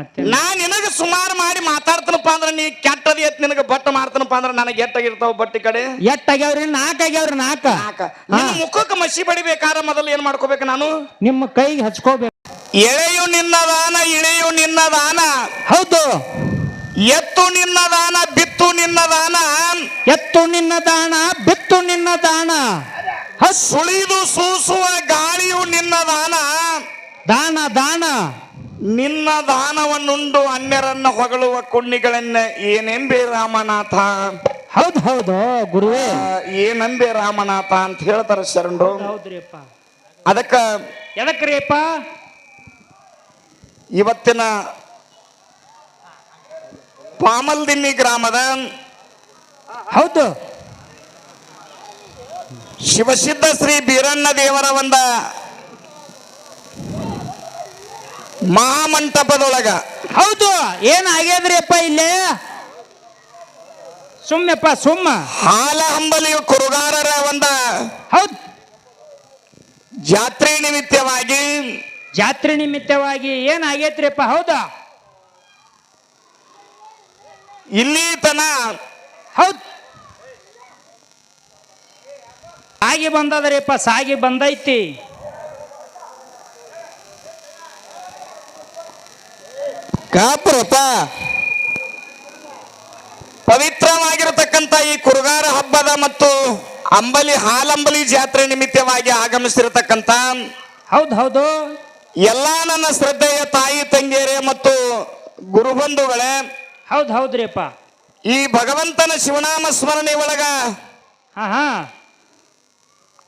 ಮತ್ತೆ? ನಾ ನಿನಗ ಸುಮಾರು ಮಾಡಿ ಮಾತಾಡ್ತನಪ್ಪ ಅಂದ್ರೆ ನೀ ಕೆಟ್ಟದಿ ಎತ್ ನಿನಗ ಬಟ್ ಮಾಡ್ತನಪ್ಪ ಅಂದ್ರೆ ನನಗೆ ಎಟ್ಟಾಗಿರ್ತಾವ ಬಟ್ಟಿ ಕಡೆ? ಎಟ್ಟಾಗ್ಯಾವ್ರಿ? ನಾಕ್ ನಾಲ್ಕು ಆಗ್ಯಾವ್ರಿ ನಾಲ್ಕು ನಾಕ. ನಿನ್ನ ಮುಖಕ್ಕೆ ಮಸಿ ಬಡಿಬೇಕಾರ ಮೊದಲು ಏನ್ ಮಾಡ್ಕೋಬೇಕು ನಾನು? ನಿಮ್ಮ ಕೈಗೆ ಹಚ್ಕೋಬೇಕು. ಎಳೆಯು ನಿನ್ನದಾನ ಇಳೆಯು ನಿನ್ನದಾನ ಹೌದು. ಎತ್ತು ನಿನ್ನದಾನ ಬಿತ್ತು ನಿನ್ನದಾನ ಎತ್ತು ನಿನ್ನ ದಾಣ ಬಿತ್ತು ನಿನ್ನ ದಾಣ ಹೌದ್ ಸುಳಿದು ಸೂಸುವ ಗಾಳಿಯು ನಿನ್ನದಾನ ದಾನ ದಾನ. ನಿನ್ನ ದಾನವನ್ನುಂಡು ಅನ್ಯರನ್ನ ಹೊಗಳುವ ಕುಣ್ಣಿಗಳನ್ನ ಏನೆಂಬೆ ರಾಮನಾಥ? ಹೌದು ಹೌದು ಗುರುವೇ. ಏನಂಬೆ ರಾಮನಾಥ ಅಂತ ಹೇಳ್ತಾರ ಶರಣರು ಹೌದ್ರಿಪ್ಪ. ಅದಕ್ಕ ಎದಕ್ರಿಯಪ್ಪ? ಇವತ್ತಿನ ಪಾಮಲ್ದಿನ್ನಿ ಗ್ರಾಮದ ಹೌದು. ಶಿವಸಿದ್ಧ ಶ್ರೀ ಬೀರಣ್ಣ ದೇವರ ಒಂದ ಮಹಾಮಂಟಪದೊಳಗ ಹೌದು ಏನ್ ಆಗ್ಯದ್ರಿಯಪ್ಪ ಇಲ್ಲೇ? ಸುಮ್ಮನೆಪ್ಪ ಸುಮ್ಮ. ಹಾಲ ಹಂಬಲಿಯ ಕುರುಗಾರರ ಒಂದ. ಹೌದ್. ಜಾತ್ರೆ ನಿಮಿತ್ತವಾಗಿ ಜಾತ್ರೆ ನಿಮಿತ್ತವಾಗಿ ಏನ್ ಆಗೈತ್ರಿಪ್ಪ ಹೌದಾ? ಇಲ್ಲಿ ತನ ಹೌದ್. ಆಗಿ ಬಂದದ್ರಿಪ್ಪ ಸಾಗಿ ಬಂದೈತಿ. ಕಾಪುರಪ್ಪ ಪವಿತ್ರವಾಗಿರತಕ್ಕಂತ ಈ ಕುರುಗಾರ ಹಬ್ಬದ ಮತ್ತು ಅಂಬಲಿ ಹಾಲಂಬಲಿ ಜಾತ್ರೆ ನಿಮಿತ್ತವಾಗಿ ಆಗಮಿಸಿರತಕ್ಕಂತ ಹೌದು ಹೌದು. ಎಲ್ಲಾ ನನ್ನ ಶ್ರದ್ಧೆಯ ತಾಯಿ ತಂಗಿಯರೇ ಮತ್ತು ಗುರುಬಂಧುಗಳೇ ಹೌದ್ ಹೌದ್ರಿಪ್ಪ. ಈ ಭಗವಂತನ ಶಿವನಾಮ ಸ್ಮರಣೆ ಒಳಗ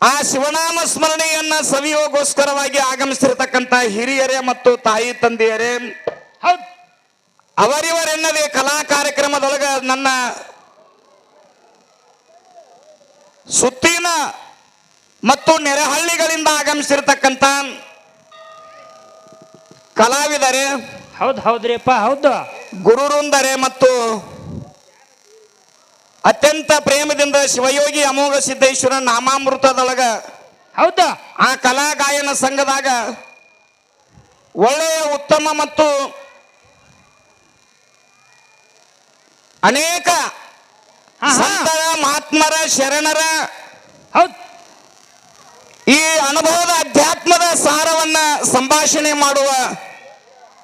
ಆ ಶಿವನಾಮ ಸ್ಮರಣೆಯನ್ನ ಸವಿಯೋಗೋಸ್ಕರವಾಗಿ ಆಗಮಿಸಿರತಕ್ಕಂತ ಹಿರಿಯರೇ ಮತ್ತು ತಾಯಿ ತಂದೆಯರೇ ಅವರಿವರೆನ್ನದೇ ಕಲಾ ಕಾರ್ಯಕ್ರಮದೊಳಗ ನನ್ನ ಸುತ್ತಿನ ಮತ್ತು ನೆರೆಹಳ್ಳಿಗಳಿಂದ ಆಗಮಿಸಿರ್ತಕ್ಕಂಥ ಕಲಾವಿದರೆ ಹೌದ್ ಹೌದ್ರಿಪ್ಪ ಹೌದು. ಗುರುರುಂದರೆ ಮತ್ತು ಅತ್ಯಂತ ಪ್ರೇಮದಿಂದ ಶಿವಯೋಗಿ ಅಮೋಘ ಸಿದ್ದೇಶ್ವರ ನಾಮಾಮೃತದೊಳಗ ಹೌದು. ಆ ಕಲಾ ಗಾಯನ ಸಂಘದಾಗ ಒಳ್ಳೆಯ ಉತ್ತಮ ಮತ್ತು ಅನೇಕ ಸಂತರ ಮಹಾತ್ಮರ ಶರಣರ ಹೌದ್. ಈ ಅನುಭವದ ಅಧ್ಯಾತ್ಮದ ಸಾರವನ್ನ ಸಂಭಾಷಣೆ ಮಾಡುವ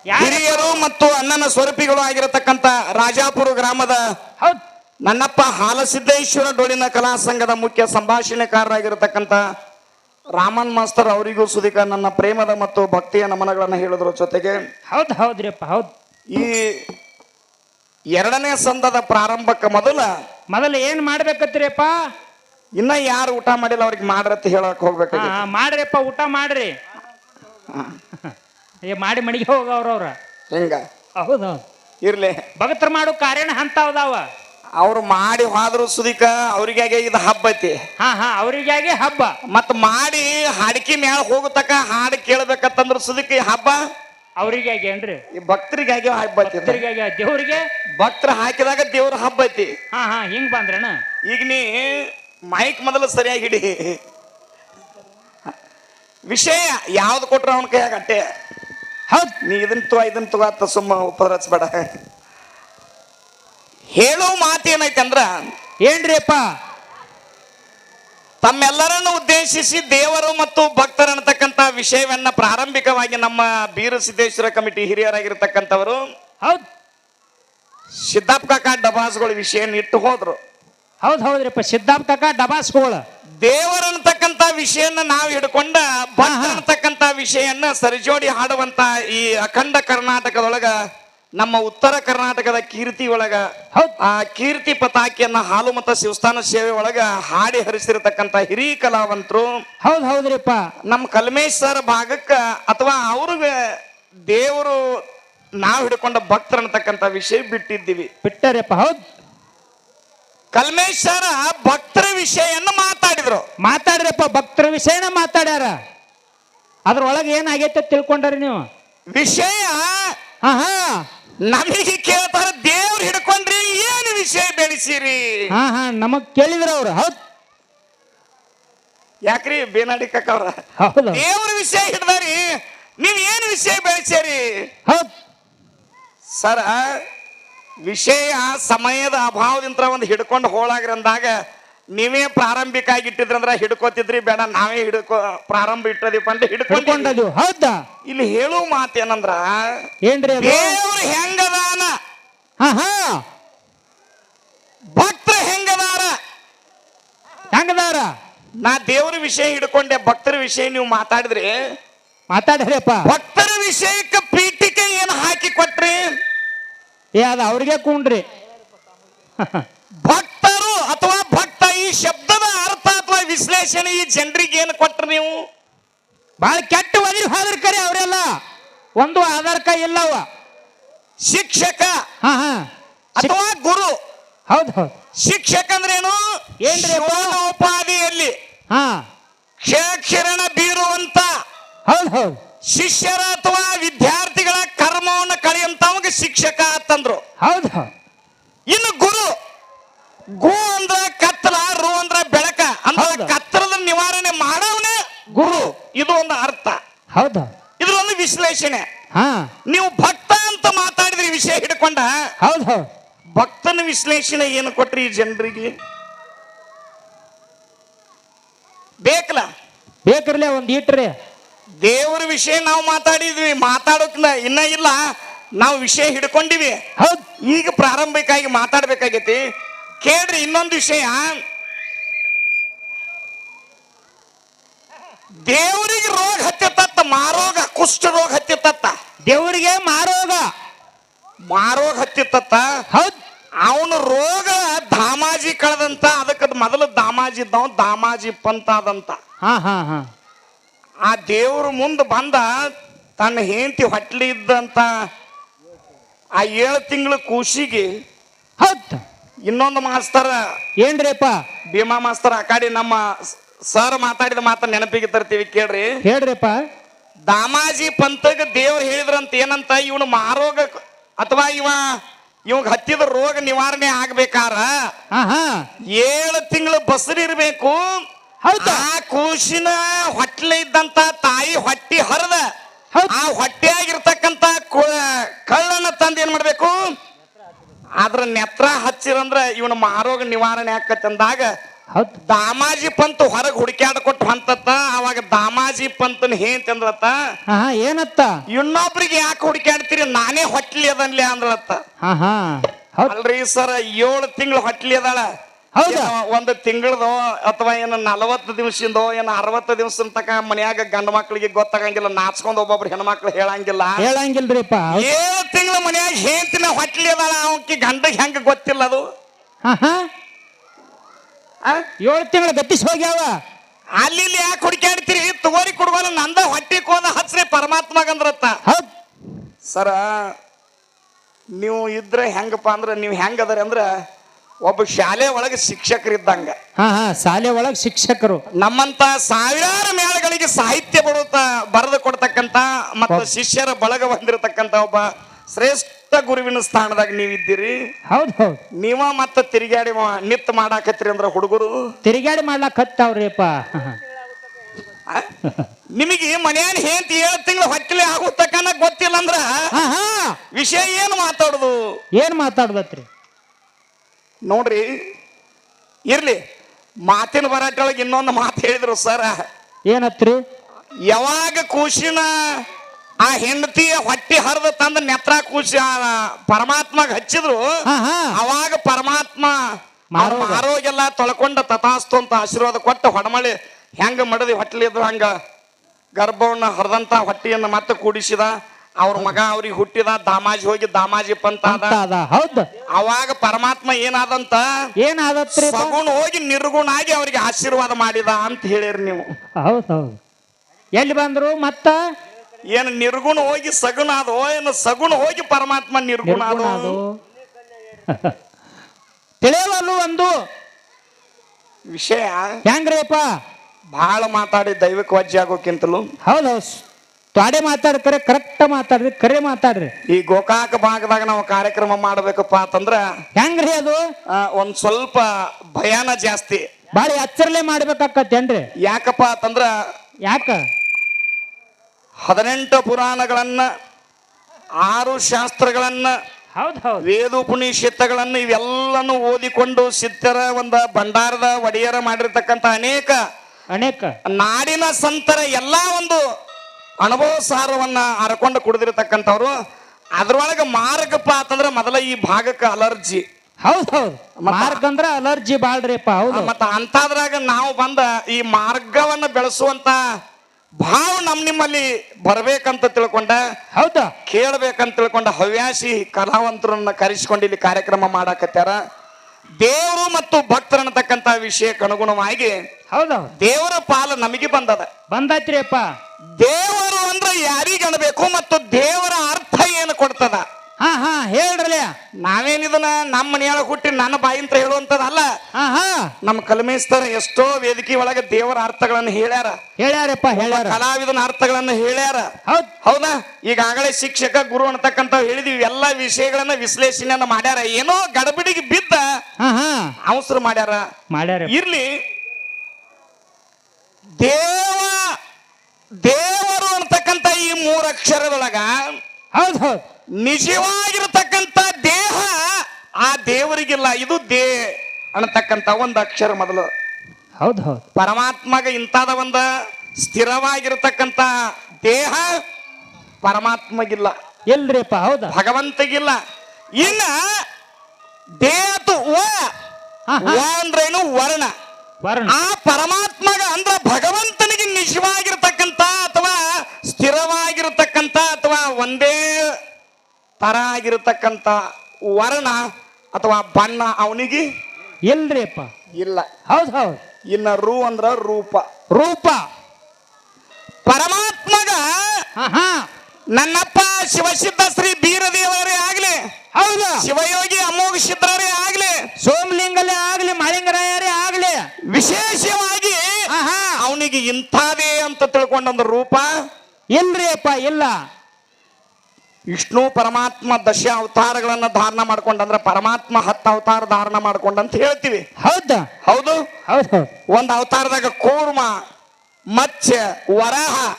ಯಾರ? ಹಿರಿಯರು ಮತ್ತು ಅಣ್ಣನ ಸ್ವರೂಪಿಗಳು ಆಗಿರತಕ್ಕಂತ ರಾಜಾಪುರ ಗ್ರಾಮದ ಹೌದ್. ನನ್ನಪ್ಪ ಹಾಲಸಿದ್ದೇಶ್ವರ ಡೋಳಿನ ಕಲಾ ಸಂಘದ ಮುಖ್ಯ ಸಂಭಾಷಣೆಕಾರರಾಗಿರತಕ್ಕಂತ ರಾಮನ್ ಮಾಸ್ತರ್ ಅವರಿಗೂ ಸುದೀಕ ನನ್ನ ಪ್ರೇಮದ ಮತ್ತು ಭಕ್ತಿಯ ನಮನಗಳನ್ನು ಹೇಳಿದ್ರ ಜೊತೆಗೆ ಹೌದು ಹೌದ್ರಿಪ್ಪ ಹೌದ್. ಈ ಎರಡನೇ ಸಂದದ ಪ್ರಾರಂಭಕ್ಕೆ ಮೊದಲ. ಮೊದಲು ಏನ್ ಮಾಡ್ಬೇಕತ್ರಿಯಪ್ಪ ಇನ್ನ ಯಾರು ಊಟ ಮಾಡಿಲ್ಲ ಅವ್ರಿಗೆ ಮಾಡ್ರತ್ ಹೇಳಕ್ ಹೋಗ್ಬೇಕು ಹಾ, ಮಾಡ್ರಿಪ್ಪ ಊಟ ಮಾಡ್ರಿ. ಏ ಮಾಡಿ ಹೋಗ ಅವ್ರವ್ರ ಹಿಂಗ? ಹೌದು ಇರ್ಲಿ. ಭಗತ್ರ ಮಾಡು ಕಾರ್ಯನ ಹಂತ ಅದಾವ ಅವ್ರು ಮಾಡಿ ಹೋದ್ರು ಸುದೀಕ ಅವ್ರಿಗಾಗೆ ಇದು ಹಬ್ಬ ಐತಿ. ಹಾ ಹಾ ಅವ್ರಿಗಾಗಿ ಹಬ್ಬ. ಮತ್ ಮಾಡಿ ಹಾಡಿಕೆ ಮ್ಯಾಲ ಹೋಗತಕ್ಕ ಹಾಡು ಕೇಳ್ಬೇಕಂತಂದ್ರ ಸುದೀಕ ಈ ಹಬ್ಬ ಅವರಿಗಾಗಿ ಏನ್ರಿ? ಈ ಭಕ್ತರಿಗಾಗಿ ಹಬ್ಬ ಐತಿ ಇದು. ಭಕ್ತರಿಗಾಗಿ ದೇವ್ರಿಗೆ? ಭಕ್ತರ ಹಾಕಿದಾಗ ದೇವ್ರ ಹಬ್ಬ ಐತಿ. ಹಾ ಹಾ ಹಿಂಗ್ ಬಂದ್ರಣ ಈಗ ನೀ ಮೈಕ್ ಮೊದಲು ಸರಿಯಾಗಿ ಹಿಡಿ. ವಿಷಯ ಯಾವ್ದು ಕೊಟ್ರ ಅವನ ಕೈಯಾಗ ಅಟ್ಟೆ. ಹೌದ್. ನೀ ಇದನ್ ತಗೋ ಇದನ್ ತಗೋ ಅಂತ ಸುಮ್ಮ ಉಪದ್ರಸ್ಬೇಡ ಹೇಳೋ ಮಾತು ಏನೈತೆ ಏನ್ರಿ ಏನ್ರಿಪ್ಪ? ತಮ್ಮೆಲ್ಲರನ್ನು ಉದ್ದೇಶಿಸಿ ದೇವರು ಮತ್ತು ಭಕ್ತರ ಅನ್ನತಕ್ಕಂತ ವಿಷಯವನ್ನ ಪ್ರಾರಂಭಿಕವಾಗಿ ನಮ್ಮ ಬೀರ ಸಿದ್ದೇಶ್ವರ ಕಮಿಟಿ ಹಿರಿಯರಾಗಿರ್ತಕ್ಕಂಥವರು ಹೌದು. ಸಿದ್ದಾಪ್ ಕಾಕ ಡಬಾಸ್ಗಳ ವಿಷಯ ಇಟ್ಟು ಹೋದ್ರು. ಹೌದ್ ಹೌದ್ರಿಪ್ಪ ಸಿದ್ದಾಪ್ ಕಾಕ ಡಬಾಸ್ಗಳು. ದೇವರ ಅನ್ನತಕ್ಕಂತ ವಿಷಯನ್ನ ನಾವು ಹಿಡ್ಕೊಂಡ ಭಕ್ತ ಹಾ. ಅನ್ನತಕ್ಕಂತ ವಿಷಯನ್ನ ಸರಿಜೋಡಿ ಹಾಡುವಂತ ಈ ಅಖಂಡ ಕರ್ನಾಟಕದೊಳಗ ನಮ್ಮ ಉತ್ತರ ಕರ್ನಾಟಕದ ಕೀರ್ತಿ ಒಳಗ ಹೌದ್. ಆ ಕೀರ್ತಿ ಪತಾಕಿಯನ್ನ ಹಾಲು ಮತ ಶಿವಸ್ಥಾನ ಸೇವೆ ಒಳಗ ಹಾಡಿ ಹರಿಸಿರತಕ್ಕಂತ ಹಿರಿಯ ಕಲಾವಂತರು. ಹೌದ್ ಹೌದ್ರಿಪ್ಪ. ನಮ್ಮ ಕಲ್ಮೇಶ್ ಸರ್ ಭಾಗಕ್ಕ ಅಥವಾ ಅವ್ರಿಗೆ ದೇವರು ನಾವು ಹಿಡ್ಕೊಂಡ ಭಕ್ತರ ಅನ್ನತಕ್ಕಂತ ವಿಷಯ ಬಿಟ್ಟಿದ್ದೀವಿ. ಬಿಟ್ಟರಪ್ಪ ಹೌದ್. ಕಲ್ಮೇಶ್ ಸರ್ ಭಕ್ತರ ವಿಷಯನ್ನ ಮಾತಾಡಿದ್ರು. ಮಾತಾಡ್ರಪ್ಪ ಭಕ್ತರ ವಿಷಯನ ಮಾತಾಡ್ಯಾರ. ಅದ್ರೊಳಗೆ ಏನಾಗೈತೆ ತಿಳ್ಕೊಂಡ್ರಿ ನೀವು? ವಿಷಯ ನಮಗೆ ಕೇಳ್ತಾರ ದೇವ್ರು ಹಿಡ್ಕೊಂಡ್ರಿ ಏನು ವಿಷಯ ಬೆಳೆಸಿರಿ? ಹಾ ಹಾ ನಮಗ್ ಕೇಳಿದ್ರ ಅವ್ರ ಹೌದ್. ಯಾಕ್ರಿ ಬೇನಾಡಿ ಕಕ್ಕವ್ರ ಹೌದು. ದೇವ್ರ ವಿಷಯ ಹಿಡ್ದಾರಿ ನೀವ್ ಏನು ವಿಷಯ ಬೆಳೆಸಿರಿ ಹೌದ್. ಸರ ವಿಷಯ ಸಮಯದ ಅಭಾವದಿಂದ ಒಂದು ಹಿಡ್ಕೊಂಡು ಹೋಳಾಗ್ರಿ ಅಂದಾಗ ನೀವೇ ಪ್ರಾರಂಭಿಕ ಆಗಿಟ್ಟಿದ್ರಂದ್ರ ಹಿಡ್ಕೋತಿದ್ರಿ ಬೇಡ ನಾವೇ ಹಿಡ್ಕೋ ಪ್ರಾರಂಭ ಇಟ್ಟದಿಪ್ಪ ಅಂತ ಹಿಡ್ಕೊಂಡು ಹಿಡ್ಕೊಂಡದು ಹೌದಾ? ಇಲ್ಲಿ ಹೇಳೋ ಮಾತೇನಂದ್ರ ಏನ್ರಿ ಅದು? ದೇವ್ರು ಹೆಂಗದಾನ? ಹಾ ಹಾ. ಭಕ್ತರ ಹೆಂಗದಾರ? ಹೆಂಗದಾರ? ನಾ ದೇವ್ರ ವಿಷಯ ಹಿಡ್ಕೊಂಡೆ ಭಕ್ತರ ವಿಷಯ ನೀವು ಮಾತಾಡಿದ್ರಿ. ಮಾತಾಡ್ರಿಪ್ಪ ಭಕ್ತರ ವಿಷಯಕ್ಕೆ ಪೀಠಿಕೆ ಏನು ಹಾಕಿ ಕೊಟ್ರಿ? ಏ ಅದು ಅವ್ರಿಗೆ ಕೂಣ್ರಿ. ಭಕ್ತ ಶಬ್ದದ ಅರ್ಥ ಅಥವಾ ವಿಶ್ಲೇಷಣೆ ಈ ಜನರಿಗೆ ಏನು ಕೊಟ್ಟರು ನೀವು? ಬಹಳ ಕೆಟ್ಟ ಒದಿರಿ ಹೋದ್ರ ಕರೆ ಅವರೆಲ್ಲ. ಒಂದು ಆಧಾರ್ ಇಲ್ಲವ. ಶಿಕ್ಷಕ. ಹಾ ಹಾ. ಅಥವಾ ಗುರು. ಹೌದು ಹೌದು. ಶಿಕ್ಷಕ ಅಂದ್ರೇನು? ಏನ್ರಿ? ಉಪಾಧಿಯಲ್ಲಿ ಹಾ. ಬೀರುವಂತ. ಹೌದು ಹೌದು. ಶಿಷ್ಯರ ಅಥವಾ ವಿದ್ಯಾರ್ಥಿಗಳ ಕರ್ಮವನ್ನು ಕಳೆಯಂತವಾಗ ಶಿಕ್ಷಕ ಅಂತಂದ್ರು. ಹೌದು ಹೌದ್. ಇನ್ನು ಗುರು. ಗು ಅಂದ್ರ ಕತ್ತಲದ ನಿವಾರಣೆ ಮಾಡವನೇ ಗುರು. ಇದು ಒಂದು ಅರ್ಥ. ಹೌದಾ? ಇದ್ರೊಂದು ಇದ್ರ ಒಂದು ವಿಶ್ಲೇಷಣೆ. ಹಾ. ನೀವು ಭಕ್ತ ಅಂತ ಮಾತಾಡಿದ್ರಿ ವಿಷಯ ಹಿಡ್ಕೊಂಡ? ಹೌದು ಹೌದ್. ಭಕ್ತನ ವಿಶ್ಲೇಷಣೆ ಏನು ಕೊಟ್ರಿ ಈ ಜನರಿಗೆ? ಬೇಕಲ್ಲ? ಬೇಕ್ರಲ್ಲ ಒಂದ್ ಇಟ್ರಿ ದೇವರ ವಿಷಯ ನಾವು ಮಾತಾಡಿದ್ವಿ. ಮಾತಾಡೋಕ್ ಇನ್ನ ಇಲ್ಲ. ನಾವು ವಿಷಯ ಹಿಡ್ಕೊಂಡಿವಿ. ಹೌದು. ಈಗ ಪ್ರಾರಂಭಿಕವಾಗಿ ಮಾತಾಡ್ಬೇಕಾಗೈತಿ. ಕೇಳ್ರಿ ಇನ್ನೊಂದು ವಿಷಯ. ದೇವರಿಗೆ ರೋಗ ಹತ್ತಿತ್ತ ಮಾರೋಗ ಕುಷ್ಠ ರೋಗ ಹತ್ತಿತ್ತತ್ತ ದೇವರಿಗೆ ಮಾರೋಗ. ಮಾರೋಗ ಹತ್ತಿತ್ತತ್ತ ಹೌದ್. ಅವನ ರೋಗ ದಾಮಾಜಿ ಕಳೆದಂತ ಅದಕ್ಕೆ ಮೊದಲು ದಾಮಾಜಿ ಇದ್ದವ ದಾಮಾಜಿ ಪಂತ ಆದಂತ. ಹಾ ಹಾ ಹಾ. ಆ ದೇವ್ರ ಮುಂದೆ ಬಂದ ತನ್ನ ಹೆಂಡತಿ ಹೊಟ್ಲಿ ಇದ್ದಂತ ಆ ಏಳು ತಿಂಗಳ ಕೂಸಿಗೆ ಹೌದ್. ಇನ್ನೊಂದು ಮಾಸ್ತರ ಏನ್ರಿಪ್ಪ? ಭೀಮಾ ಮಾಸ್ತರ ಆ ಕಡೆ ನಮ್ಮ ಸರ್ ಮಾತಾಡಿದ ಮಾತ ನೆನಪಿಗೆ ತರ್ತೀವಿ ಕೇಳ್ರಿ. ಹೇಳ್ರಿಪ್ಪ. ದಾಮಾಜಿ ಪಂತಗ ದೇವ್ರು ಹೇಳಿದ್ರಂತ ಏನಂತ ಇವನು ಮಾರೋಗ ಅಥವಾ ಇವ ಇವಾಗ ಹತ್ತಿದ ರೋಗ ನಿವಾರಣೆ ಆಗ್ಬೇಕಾರ? ಹಾ ಹಾ. ಏಳು ತಿಂಗಳು ಬಸರಿರ್ಬೇಕು ಹೌದಾ? ಆ ಕೂಸಿನ ಹೊಟ್ಲೆ ಇದ್ದಂತ ತಾಯಿ ಹೊಟ್ಟಿ ಹರದ. ಆ ಹೊಟ್ಟೆಯಾಗಿರ್ತಕ್ಕಂತ ಕಳ್ಳನ್ನ ಕಳ್ಳನ ತಂದು ಏನ್ ಮಾಡ್ಬೇಕು? ಅದ್ರ ನೆತ್ರ ಹಚ್ಚಿರಂದ್ರ ಇವನ ಮಾರೋಗ ನಿವಾರಣೆ ಆಕತ್ ಅಂದಾಗ ಹೌದ್. ದಾಮಾಜಿ ಪಂತ್ ಹೊರಗೆ ಹುಡುಕ್ಯಾಡ್ಕೊಟ್ಟು ಹೊಂತತ್ತ ಅವಾಗ ದಾಮಾಜಿ ಪಂತನ ಹೇಂತ ಅಂದ್ರತ್ತ ಹಾ ಏನತ್ತ? ಇನ್ನೊಬ್ರಿಗೆ ಯಾಕೆ ಹುಡುಕ್ಯಾಡ್ತೀರಿ? ನಾನೇ ಹೊಟ್ಲಿ ಅದನ್ಲೆ ಅಂದ್ರತ್ತ. ಹಾ ಹಾ ಹೌದು. ಅಲ್ರಿ ಸರ್ ಏಳು ತಿಂಗಳು ಹೊಟ್ಲಿ ಅದಾಳ. ಹೌದಾ? ಒಂದು ತಿಂಗಳದೋ ಅಥವಾ ಏನು ನಲವತ್ತು ದಿವಸದಿಂದೋ ಏನ ಅರವತ್ತು ದಿವಸ ತನಕ ಮನ್ಯಾಗ ಗಂಡ ಮಕ್ಳಿಗೆ ಗೊತ್ತಾಗಂಗಿಲ್ಲ ನಾಚ್ಕೊಂಡ್ ಒಬ್ಬೊಬ್ರು ಹೆಣ್ಮಕ್ಳು ಹೇಳಂಗಿಲ್ಲ. ಹೇಳಂಗಿಲ್ರಿಪ್ಪ. ಏಳು ತಿಂಗಳ ಮನ್ಯಾಗ ಹೇಂತಿನ ಹೊಟ್ಲಿ ಅದಾಳ ಅವಕ್ಕೆ ಗಂಡಗೆ ಹೆಂಗ ಗೊತ್ತಿಲ್ಲ ಅದು? ಹಾ ಹಾ? ಏಳು ತಿಂಗಳು ಗಟ್ಟಿಸಿ ಹೋಗ್ಯಾವ. ಅಲ್ಲಿ ಇಲ್ಲಿ ಯಾಕೆ ಹುಡುಕ್ಯಾಡ್ತೀರಿ? ತಗೋರಿ ಕೊಡ್ಬಲ್ಲ ನಂದ ಹೊಟ್ಟಿ ಕೋನ ಹಚ್ರಿ ಪರಮಾತ್ಮಗಂದ್ರತ್ತ. ಹೌದ್. ಸರ ನೀವು ಇದ್ರೆ ಹೆಂಗಪ್ಪ ಅಂದ್ರೆ ನೀವು ಹೆಂಗದರಿ ಅಂದ್ರೆ ಒಬ್ಬ ಶಾಲೆ ಒಳಗೆ ಶಿಕ್ಷಕರಿದ್ದಂಗ. ಹಾ ಹಾ ಶಾಲೆ ಒಳಗೆ ಶಿಕ್ಷಕರು. ನಮ್ಮಂತ ಸಾವಿರಾರು ಮೇಳಗಳಿಗೆ ಸಾಹಿತ್ಯ ಬರುತ್ತ ಬರೆದು ಕೊಡ್ತಕ್ಕಂತ ಮತ್ತು ಶಿಷ್ಯರ ಬಳಗ ಹೊಂದಿರತಕ್ಕಂತ ಒಬ್ಬ ಶ್ರೇಷ್ಠ ಗುರುವಿನ ಸ್ಥಾನದಾಗ ನೀವಿದ್ದೀರಿ. ಹೌದ್ ಹೌದ್. ನೀವ ಮತ್ತ ತಿರುಗಾಡಿ ಮಾ- ನಿತ್ ಮಾಡಾಕತ್ರಿ ಅಂದ್ರ ಹುಡುಗರು. ತಿರುಗಾಡಿ ಮಾಡ್ಲಾಕ್ ಹತ್ತಾವ್ರಿಪ್ಪ ನಿಮಗೆ ಮನ್ಯಾನ ಹೇಂತಿ ಏಳು ತಿಂಗಳು ಹೊಟ್ಟಲೆ ಆಗುತ್ತಕ್ಕನ ಗೊತ್ತಿಲ್ಲ ಅಂದ್ರ ಹಾ ಹಾ. ವಿಷಯ ಏನು ಮಾತಾಡುದು? ಏನ್ ಮಾತಾಡ್ದತ್ರಿ ನೋಡ್ರಿ ಇರ್ಲಿ. ಮಾತಿನ ಬರಾಟೊಳಗೆ ಇನ್ನೊಂದು ಮಾತು ಹೇಳಿದ್ರು ಸರ್. ಏನತ್ರಿ? ಯಾವಾಗ ಕೂಸಿನ ಆ ಹೆಂಡತಿ ಹೊಟ್ಟಿ ಹರಿದ ತಂದ ನೆತ್ರ ಕೂಸಿ ಆ ಪರಮಾತ್ಮಗ್ ಹಚ್ಚಿದ್ರು ಅವಾಗ ಪರಮಾತ್ಮ ಆರೋಗ್ಯಲ್ಲ ತೊಳ್ಕೊಂಡ ತಥಾಸ್ತು ಅಂತ ಆಶೀರ್ವಾದ ಕೊಟ್ಟು ಹೊಡಮಳಿ ಹೆಂಗ ಮಡದಿ ಹೊಟ್ಟಲಿದ್ರು ಹಂಗ ಗರ್ಭವನ್ನ ಹರಿದಂತ ಹೊಟ್ಟಿಯನ್ನ ಮತ್ತೆ ಕೂಡಿಸಿದ. ಅವ್ರ ಮಗ ಅವ್ರಿಗೆ ಹುಟ್ಟಿದ ದಾಮಾಜಿ ಹೋಗಿ ದಾಮಾಜಿ ಪಂತ ಹೌದ್. ಅವಾಗ ಪರಮಾತ್ಮ ಏನಾದಂತ ಏನಾದತ್ರಿ ಸಗುಣ ಹೋಗಿ ನಿರ್ಗುಣ ಆಗಿ ಅವ್ರಿಗೆ ಆಶೀರ್ವಾದ ಮಾಡಿದ ಅಂತ ಹೇಳಿರಿ ನೀವು. ಹೌದು ಹೌದು. ಎಲ್ಲಿ ಬಂದ್ರು ಮತ್ತ? ಏನು ನಿರ್ಗುಣ ಹೋಗಿ ಸಗುಣ ಅದು ಏನು ಸಗುಣ ಹೋಗಿ ಪರಮಾತ್ಮ ನಿರ್ಗುಣ ಆದೋ? ಅದು ತಿಳಿಯವಲ್ಲು ಒಂದು ವಿಷಯ? ಹೆಂಗ್ರಿಪ್ಪ ಬಹಳ ಮಾತಾಡಿ ದೈವಿಕ ವಜ್ಜೆ ಆಗೋಕ್ಕಿಂತಲೂ. ಹೌದು ತಾಡೆ ತ್ವಾಡೆ ಮಾತಾಡ್ ಕರೆ ಕರೆಕ್ಟ್ ಮಾತಾಡ್ರಿ ಕರೆ ಮಾತಾಡ್ರಿ. ಈ ಗೋಕಾಕ ಭಾಗದಾಗ ನಾವು ಕಾರ್ಯಕ್ರಮ ಮಾಡ್ಬೇಕಪ್ಪ ಅಂತಂದ್ರ ಹೆಂಗ್ರಿ ಅದು? ಒಂದ್ ಸ್ವಲ್ಪ ಭಯಾನ ಜಾಸ್ತಿ. ಬಾರಿ ಎಚ್ಚರಲೆ ಮಾಡ್ಬೇಕಾಕತ್ತೇನ್ರಿ? ಯಾಕಪ್ಪ ಅಂತಂದ್ರ ಯಾಕ? ಹದಿನೆಂಟು ಪುರಾಣಗಳನ್ನ ಆರು ಶಾಸ್ತ್ರಗಳನ್ನ ಹೌದು ಹೌದ್. ವೇದೋಪನಿಷತ್ತುಗಳನ್ನು ಇವೆಲ್ಲನ್ನು ಓದಿಕೊಂಡು ಸಿದ್ಧರ ಒಂದ ಭಂಡಾರದ ಒಡೆಯರ ಮಾಡಿರ್ತಕ್ಕಂಥ ಅನೇಕ ಅನೇಕ. ನಾಡಿನ ಸಂತರ ಎಲ್ಲಾ ಒಂದು ಅನುಭವ ಸಾರವನ್ನ ಹರ್ಕೊಂಡು ಕುಡಿದಿರ್ತಕ್ಕಂಥವ್ರು. ಅದ್ರೊಳಗೆ ಮಾರ್ಗಪ್ಪ ಅಂತಂದ್ರೆ ಮೊದಲ ಈ ಭಾಗಕ್ಕೆ ಅಲರ್ಜಿ. ಹೌದು ಹೌದು. ಮಾರ್ಗ ಅಂದ್ರ ಅಲರ್ಜಿ ಬಾಳ್ರಿಪ್ಪ ಹೌದು. ಮತ್ತ ಅಂತಾದ್ರಾಗ ನಾವು ಬಂದ ಈ ಮಾರ್ಗವನ್ನ ಬೆಳೆಸುವಂತ ಭಾವ ನಮ್ ನಿಮ್ಮಲ್ಲಿ ಬರ್ಬೇಕಂತ ತಿಳ್ಕೊಂಡ ಹೌದಾ? ಕೇಳ್ಬೇಕಂತ ತಿಳ್ಕೊಂಡ ಹವ್ಯಾಸಿ ಕಲಾವಂತರನ್ನ ಕರೆಸಿಕೊಂಡು ಇಲ್ಲಿ ಕಾರ್ಯಕ್ರಮ ಮಾಡಾಕತ್ಯಾರ ದೇವರು ಮತ್ತು ಭಕ್ತರನ್ನತಕ್ಕಂತ ವಿಷಯಕ್ಕೆ ಅನುಗುಣವಾಗಿ ಹೌದಾ ದೇವರ ಪಾಲ ನಮಗೆ ಬಂದದ. ಬಂದೈತ್ರಿಪ್ಪ ದೇವರು ಅಂದ್ರೆ ಯಾರಿಗೆ ಅನ್ಬೇಕು ಮತ್ತು ದೇವರ ಅರ್ಥ ಏನು ಕೊಡ್ತದ? ಹಾ ಹಾ ಹೇಳ್ರಲ್ಲ ನಾವೇನಿದನ್ನ ನಮ್ಮ ಮನೆಯೊಳಗೆ ಹುಟ್ಟಿ ನನ್ನ ಬಾಯಿಂತ ಹೇಳುವಂತದಲ್ಲ ಹಾ ಹಾ. ನಮ್ಮ ಕಲ್ಮೇಸ್ತರ ಎಷ್ಟೋ ವೇದಿಕೆ ಒಳಗೆ ದೇವರ ಅರ್ಥಗಳನ್ನು ಹೇಳ್ಯಾರ. ಹೇಳ್ಯಾರಪ್ಪ ಹೇಳ್ಯಾರ. ಕಲಾವಿದನ ಅರ್ಥಗಳನ್ನು ಹೇಳ್ಯಾರ. ಹೌದ್. ಹೌದಾ? ಈಗಾಗಲೇ ಶಿಕ್ಷಕ ಗುರು ಅಂತಕ್ಕಂತ ಹೇಳಿದೀವಿ ಎಲ್ಲಾ ವಿಷಯಗಳನ್ನ ವಿಶ್ಲೇಷಣೆಯನ್ನ ಮಾಡ್ಯಾರ. ಏನೋ ಗಡಬಿಡಿಗೆ ಬಿದ್ದ ಹಾ ಹಾ. ಅವಸರ ಮಾಡ್ಯಾರ. ಮಾಡ್ಯಾರ. ಇರ್ಲಿ. ದೇವ ದೇವರು ಅಂತಕ್ಕಂತ ಈ ಮೂರು ಅಕ್ಷರದೊಳಗ ಹೌದ್ ಹೌದ್. ನಿಜವಾಗಿರತಕ್ಕಂಥ ದೇಹ ಆ ದೇವರಿಗಿಲ್ಲ. ಇದು ದೇ ಅನ್ನತಕ್ಕಂತ ಒಂದು ಅಕ್ಷರ ಮೊದಲು. ಹೌದು ಹೌದು. ಪರಮಾತ್ಮಗ ಇಂತಾದ ಒಂದು ಸ್ಥಿರವಾಗಿರತಕ್ಕಂತ ದೇಹ ಪರಮಾತ್ಮಗಿಲ್ಲ. ಎಲ್ರಿಪ್ಪ ಹೌದು? ಭಗವಂತಗಿಲ್ಲ. ಇನ್ನ ದೇಹತು ವ ಅಂದ್ರೇನು ವರ್ಣ. ವರ್ಣ. ಆ ಪರಮಾತ್ಮಗ ಅಂದ್ರ ಭಗವಂತನಿಗೆ ನಿಜವಾಗಿರ್ತಕ್ಕಂಥ ಅಥವಾ ಸ್ಥಿರವಾಗಿರತಕ್ಕಂತ ಅಥವಾ ಒಂದೇ ತರ ಆಗಿರತಕ್ಕಂತ ವರ್ಣ ಅಥವಾ ಬಣ್ಣ ಅವನಿಗೆ ಎಲ್ರಿಪ್ಪ ಇಲ್ಲ. ಹೌದ್ ಹೌದು. ಇನ್ನ ರು ಅಂದ್ರ ರೂಪ. ರೂಪ. ಪರಮಾತ್ಮಗ ನನ್ನಪ್ಪ ಶಿವಸಿದ್ಧ ಶ್ರೀ ಬೀರದೇವರೇ ಆಗ್ಲಿ. ಹೌದಾ. ಶಿವಯೋಗಿ ಅಮೋಘ ಸಿದ್ಧರೇ ಆಗ್ಲಿ. ಸೋಮಲಿಂಗಲೇ ಆಗ್ಲಿ ಮಳಿಂಗರಾಯರೇ ಆಗ್ಲಿ. ವಿಶೇಷವಾಗಿ ಅವನಿಗೆ ಇಂಥದೇ ಅಂತ ತಿಳ್ಕೊಂಡೊಂದು ರೂಪ? ಎಲ್ರಿಯಪ್ಪ ಇಲ್ಲ. ವಿಷ್ಣು ಪರಮಾತ್ಮ ದಶ ಅವತಾರಗಳನ್ನ ಧಾರಣ ಮಾಡ್ಕೊಂಡಂದ್ರೆ ಪರಮಾತ್ಮ ಹತ್ತು ಅವತಾರ ಧಾರಣ ಮಾಡ್ಕೊಂಡಂತ ಹೇಳ್ತೀವಿ. ಹೌದಾ? ಹೌದು. ಹೌದು. ಒಂದು ಅವತಾರದಾಗ ಕೂರ್ಮ ಮತ್ಸ್ಯ ವರಾಹ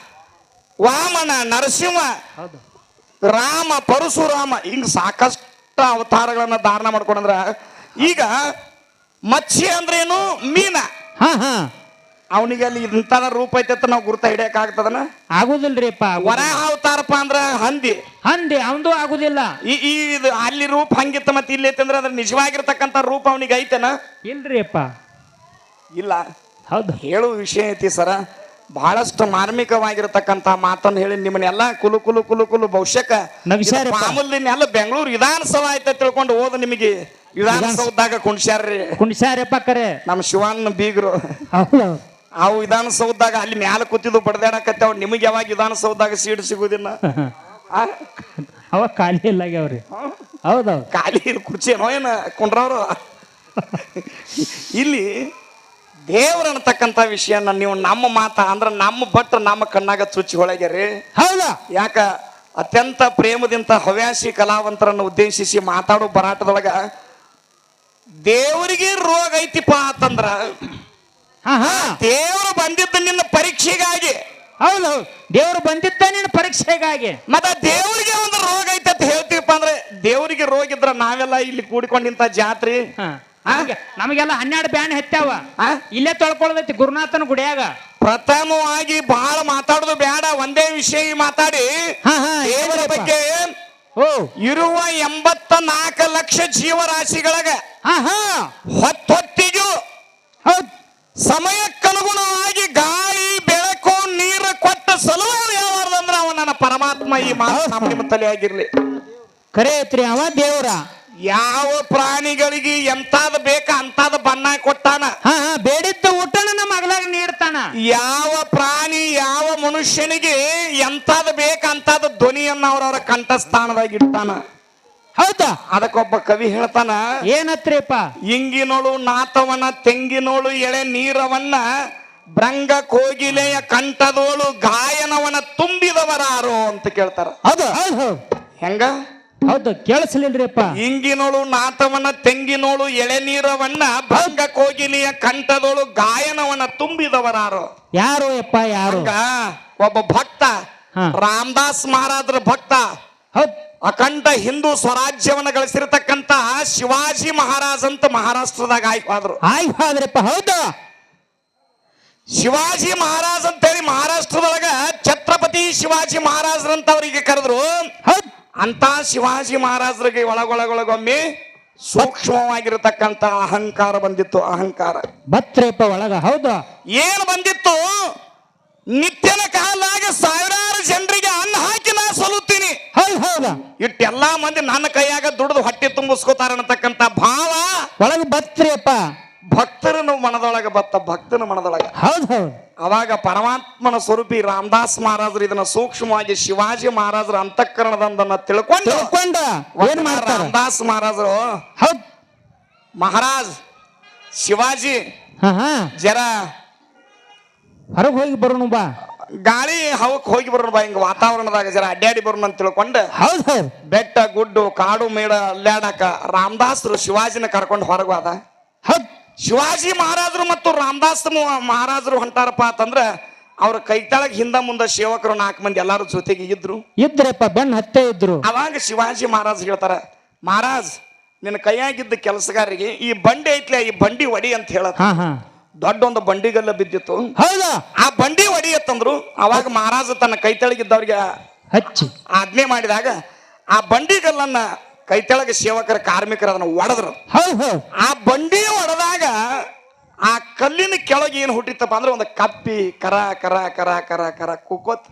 ವಾಮನ ನರಸಿಂಹ ರಾಮ ಪರಶುರಾಮ ಹಿಂಗ್ ಸಾಕಷ್ಟು ಅವತಾರಗಳನ್ನ ಧಾರಣ ಮಾಡ್ಕೊಂಡಂದ್ರ ಈಗ ಮತ್ಸ್ಯ ಅಂದ್ರೇನು? ಮೀನ. ಹಾ ಹಾ. ಅವನಿಗೆ ಅಲ್ಲಿ ಇಂಥದ ರೂಪ ಐತೆ ಅಂತ ನಾವು ಗುರುತ ಹಿಡಿಯಕ್ ಆಗ್ತದನ ಆಗುದಿಲ್ರಿಪ್ಪ ವರ ಅವತಾರಪ್ಪ ಅಂದ್ರ ಹಂದಿ. ಹಂದಿ ಅವಂದು ಆಗುದಿಲ್ಲ. ಈ ಈ ಇದು ಅಲ್ಲಿ ರೂಪ ಹಂಗಿತ್ತ ಮತ್ತೆ ಇಲ್ಲಿ ಐತೆ ಅಂದ್ರೆ ಅದ್ರ ನಿಜವಾಗಿರ್ತಕ್ಕಂಥ ರೂಪ ಅವನಿಗೆ ಐತೆನ? ಇಲ್ರಿಪ್ಪ. ಇಲ್ಲ. ಹೌದು. ಹೇಳುವ ವಿಷಯ ಐತಿ ಸರ. ಬಹಳಷ್ಟು ಮಾರ್ಮಿಕವಾಗಿರತಕ್ಕಂತ ಮಾತನ್ನು ಹೇಳಿ ನಿಮ್ಮನ್ನೆಲ್ಲ ಕುಲು ಕುಲು ಕುಲು ಕುಲು ಬಹುಶಃ ಮಾಮೂಲಿನೆಲ್ಲ ಬೆಂಗಳೂರು ವಿಧಾನಸಭಾ ಐತೆ ತಿಳ್ಕೊಂಡು ಹೋದ ನಿಮಗೆ ವಿಧಾನಸೌಧದಾಗ ಕುಣಿಸ್ಯಾರ್ರಿ ಕುಣಿಸ್ಯಾರಪ್ಪ ಕರೆ. ನಮ್ಮ ಶಿವಾನ್ ಬೀಗರು. ಅವು ವಿಧಾನಸೌಧದಾಗ ಅಲ್ಲಿ ಮ್ಯಾಲ ಕೂತಿದ್ದು ಬಡ್ದಾಡಕತ್ತಾವ ನಿಮಗೆ ಯಾವಾಗ ವಿಧಾನಸೌಧದಾಗ ಸೀಟ್ ಸಿಗುದಿಲ್ಲ? ಅವಾಗ ಅವ ಖಾಲಿ ಇಲ್ಲ ಆಗ್ಯಾವ್ರಿ ಹೌದೌದು. ಖಾಲಿ ಕುರ್ಚಿ ಏನೋ ಏನ ಕುಂಡ್ರವ್ರು? ಇಲ್ಲಿ ದೇವ್ರ ಅನ್ನತಕ್ಕಂಥ ವಿಷಯನ ನೀವು ನಮ್ಮ ಮಾತ ಅಂದ್ರೆ ನಮ್ಮ ಭಟ್ ನಮ್ಮ ಕಣ್ಣಾಗ ಚುಚ್ಚಿ ರೀ ಹೌದಾ? ಯಾಕ? ಅತ್ಯಂತ ಪ್ರೇಮದಿಂದ ಹವ್ಯಾಸಿ ಕಲಾವಂತರನ್ನು ಉದ್ದೇಶಿಸಿ ಮಾತಾಡೋ ಬರಾಟದೊಳಗ ದೇವರಿಗೆ ರೋಗ ಐತಿಪ್ಪ ಅಂತಂದ್ರ ದೇವರು ಬಂದಿದ್ದ ನಿನ್ನ ಪರೀಕ್ಷೆಗಾಗಿ. ಹೌದು ದೇವ್ರು ಬಂದಿದ್ದ ನಿನ್ನ ಪರೀಕ್ಷೆಗಾಗಿ. ಮತ್ತ ದೇವರಿಗೆ ಒಂದು ರೋಗ ಐತೆ ಅಂತ ಹೇಳ್ತೀವಪ್ಪ ಅಂದ್ರೆ ದೇವರಿಗೆ ರೋಗ ಇದ್ರ ನಾವೆಲ್ಲ ಇಲ್ಲಿ ಕೂಡಿಕೊಂಡಿಂತ ಜಾತ್ರೆ. ನಮಗೆಲ್ಲ ಹನ್ನೆರಡು ಬ್ಯಾನ್ ಹೆತ್ತಾವ? ಇಲ್ಲೇ ತೊಳ್ಕೊಳ್ಳದೈತಿ ಗುರುನಾಥನ ಗುಡಿಯಾಗ. ಪ್ರಥಮವಾಗಿ ಬಹಳ ಮಾತಾಡೋದು ಬೇಡ ಒಂದೇ ವಿಷಯ ಮಾತಾಡಿ. ದೇವರ ಬಗ್ಗೆ ಓ. ಇರುವ ಎಂಬತ್ತ ನಾಲ್ಕು ಲಕ್ಷ ಜೀವರಾಶಿಗಳಿಗೆ ಹೊತ್ತೊತ್ತಿಗೂ ಸಮಯಕ್ಕನುಗುಣವಾಗಿ ಗಾಳಿ ಬೆಳಕು ನೀರು ಕೊಟ್ಟ ಸಲುವಾಗಿ ಅಂದ್ರೆ ಅವ ನನ್ನ ಪರಮಾತ್ಮ ಈ ಮಾತು ನಮ್ಮ ನಿಮ್ಮ ತಲೆಯಾಗಿರ್ಲಿ ಕರೆ ಐತ್ರಿ ಅವ ದೇವ್ರ. ಯಾವ ಪ್ರಾಣಿಗಳಿಗೆ ಎಂತಾದ ಬೇಕ ಅಂತಾದ ಬಣ್ಣ ಕೊಟ್ಟಾನ? ಹಾ ಹಾ ಬೇಡಿದ್ದ ಊಟನ ನಮ್ಮ ಮಗಲಾಗ ನೀಡ್ತಾನ. ಯಾವ ಪ್ರಾಣಿ ಯಾವ ಮನುಷ್ಯನಿಗೆ ಎಂತಾದ ಬೇಕಂತಾದ ಧ್ವನಿಯನ್ನ ಅವ್ರವ್ರ ಕಂಠಸ್ಥಾನದಾಗ ಇಡ್ತಾನ? ಹೌದಾ? ಅದಕ್ಕೊಬ್ಬ ಕವಿ ಹೇಳ್ತಾನ ಏನತ್ರಿಪ್ಪ? ಇಂಗಿನೋಳು ನಾತವನ ತೆಂಗಿನೋಳು ಎಳೆ ನೀರವನ್ನ ಭ್ರಂಗ ಕೋಗಿಲೆಯ ಕಂಠದೋಳು ಗಾಯನವನ ತುಂಬಿದವರಾರು ಅಂತ ಕೇಳ್ತಾರ. ಹೌದು ಹೆಂಗ? ಹೌದು ಕೇಳಿಸ್ಲಿಲ್ರಿಪ್ಪ. ಇಂಗಿನೋಳು ನಾತವನ ತೆಂಗಿನೋಳು ಎಳೆನೀರವನ್ನ ಭಂಗ ಕೋಗಿಲೆಯ ಕಂಠದೋಳು ಗಾಯನವನ ತುಂಬಿದವರಾರು. ಯಾರು ಯಪ್ಪ ಯಾರು? ಒಬ್ಬ ಭಕ್ತ ರಾಮದಾಸ್ ಮಹಾರಾಜ್ರ ಭಕ್ತ. ಹೌದ್. ಅಖಂಡ ಹಿಂದೂ ಸ್ವರಾಜ್ಯವನ್ನ ಗಳಿಸಿರ್ತಕ್ಕಂತ ಶಿವಾಜಿ ಮಹಾರಾಜ್ ಅಂತ ಮಹಾರಾಷ್ಟ್ರದಾಗ ಆಯ್ಕೆ ಆದ್ರು. ಆಯ್ ಹೋದ್ರಪ್ಪ ಹೌದು? ಶಿವಾಜಿ ಮಹಾರಾಜ್ ಅಂತೇಳಿ ಮಹಾರಾಷ್ಟ್ರದೊಳಗ ಛತ್ರಪತಿ ಶಿವಾಜಿ ಮಹಾರಾಜರಂತ ಅವರಿಗೆ ಕರೆದ್ರು ಅಂತ ಶಿವಾಜಿ ಮಹಾರಾಜರಿಗೆ ಒಳಗೊಳಗೊಳಗೊಮ್ಮೆ ಸೂಕ್ಷ್ಮವಾಗಿರತಕ್ಕಂತ ಅಹಂಕಾರ ಬಂದಿತ್ತು ಅಹಂಕಾರ. ಬತ್ರಿಪ್ಪ ಒಳಗ ಹೌದು? ಏನ್ ಬಂದಿತ್ತು? ನಿತ್ಯನ ಕಾಲಾಗ ಸಾವಿರಾರು ಜನರಿಗೆ ಹೌದ ಹೌದು. ಇಟ್ಟೆಲ್ಲಾ ಮಂದಿ ನನ್ನ ಕೈಯಾಗ ದುಡಿದು ಹೊಟ್ಟೆ ತುಂಬಿಸ್ಕೋತಾರ ಅನ್ನತಕ್ಕಂತ ಭಾವ ಒಳಗ ಬತ್ರಿಯಪ್ಪ. ಭಕ್ತರನು ಮನದೊಳಗ ಬತ್ತ ಭಕ್ತನ ಮನದೊಳಗ. ಹೌದ್ ಹೌದ್. ಅವಾಗ ಪರಮಾತ್ಮನ ಸ್ವರೂಪಿ ರಾಮದಾಸ್ ಮಹಾರಾಜರು ಇದನ್ನ ಸೂಕ್ಷ್ಮವಾಗಿ ಶಿವಾಜಿ ಮಹಾರಾಜರ ಅಂತಃಕರಣದನ್ನ ತಿಳ್ಕೊಂಡು. ತಿಳ್ಕೊಂಡ. ಏನ್ ಮಾಡ್ತಾರ? ರಾಮದಾಸ್ ಮಹಾರಾಜರು ಹೌದ್. ಮಹಾರಾಜ್ ಶಿವಾಜಿ ಹಾ. ಜರ ಹೊರಗೆ ಹೋಗಿ ಬರೋಣ ಬಾ. ಗಾಳಿ ಹವಕ್ ಹೋಗಿ ಬರೋಣ ಬಾ ಹಿಂಗ ವಾತಾವರಣದಾಗ ಜರ ಅಡ್ಡಾಡಿ ಬರೋಣ ಅಂತ ತಿಳ್ಕೊಂಡು ಹೌದು ಹೌದ್. ಬೆಟ್ಟ ಗುಡ್ಡು ಕಾಡು ಮೇಡ ಅಲ್ಲಾಡಕ ರಾಮದಾಸರು ಶಿವಾಜಿನ ಕರ್ಕೊಂಡು ಹೊರಗೆ ಹೋದ. ಹೌದ್. ಶಿವಾಜಿ ಮಹಾರಾಜರು ಮತ್ತು ರಾಮದಾಸ್ ಮಹಾರಾಜರು ಹೊಂಟಾರಪ್ಪ ಅಂತಂದ್ರ ಅವ್ರ ಕೈ ತಳಗ ಹಿಂದ ಮುಂದ ಸೇವಕರು ನಾಲ್ಕು ಮಂದಿ ಎಲ್ಲಾರು ಜೊತೆಗೆ ಇದ್ರು. ಇದ್ರಪ್ಪ ಬೆನ್ ಹತ್ತೆ ಇದ್ರು. ಅವಾಗ ಶಿವಾಜಿ ಮಹಾರಾಜ್ ಹೇಳ್ತಾರ ಮಹಾರಾಜ್ ನಿನ್ನ ಕೈಯಾಗಿದ್ದ ಕೆಲಸಗಾರರಿಗೆ ಈ ಬಂಡಿ ಐತ್ಲೆ ಈ ಬಂಡಿ ಒಡಿ ಅಂತ ಹೇಳ ಹಾ ಹಾ. ದೊಡ್ಡ ಒಂದು ಬಂಡಿಗಲ್ಲ ಬಿದ್ದಿತ್ತು. ಹೌದಾ? ಆ ಬಂಡಿ ಒಡಿ ಅವಾಗ ಮಹಾರಾಜ ತನ್ನ ಕೈ ತೆಳಗಿದ್ದವ್ರಿಗೆ ಹಚ್ಚಿ. ಆಜ್ಞೆ ಮಾಡಿದಾಗ ಆ ಬಂಡಿಗಲ್ಲನ್ನ ಕೈ ತೆಳಗ ಸೇವಕರ ಕಾರ್ಮಿಕರು ಅದನ್ನ ಒಡೆದ್ರು. ಆ ಬಂಡಿ ಒಡೆದಾಗ ಆ ಕಲ್ಲಿನ ಕೆಳಗೆ ಏನು ಹುಟ್ಟಿತ್ತಪ್ಪ ಅಂದ್ರೆ ಒಂದು ಕಪ್ಪಿ ಕರ ಕರ ಕರ ಕರ ಕರ ಕುಕ್ಕೋತ್.